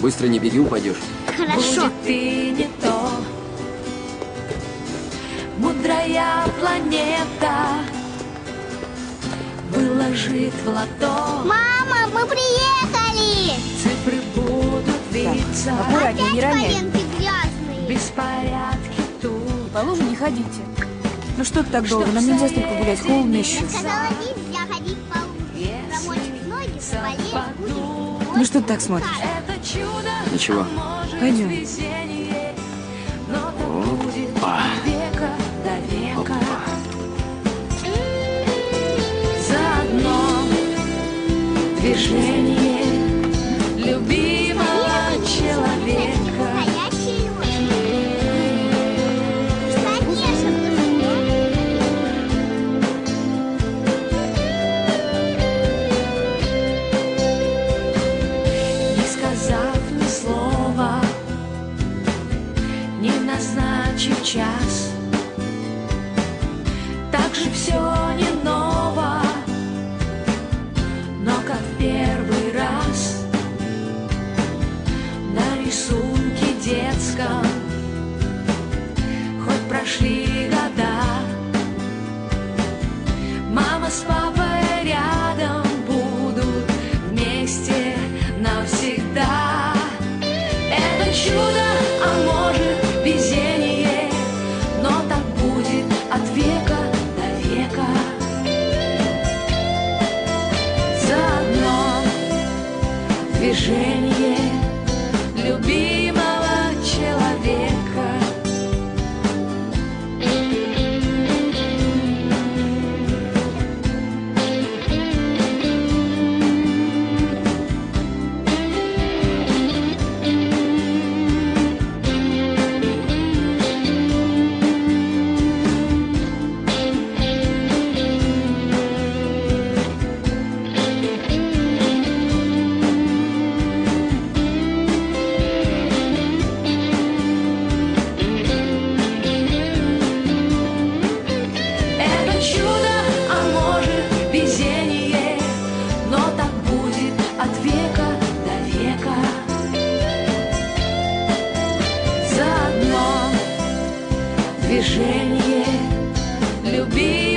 Быстро не беги, упадешь. Хорошо. Будет ты не то. Мудрая планета выложит в лото. Мама, мы приехали! Цифры будут виться. Аккуратнее, не роняй. грязные. Беспорядки тут. По луже не ходите. Ну что ты так долго? Нам нельзя столько гулять, холодно еще. Я сказала, нельзя ходить по луже. Промочишь ноги, заболеешь, будешь Ну что ты так смотришь? Ничего. может Пойдем. везение. Но так О, будет от века до века. Опа. Заодно движение назначив час, так же все движение. Любви